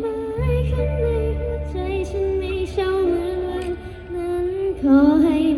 หมายขอให้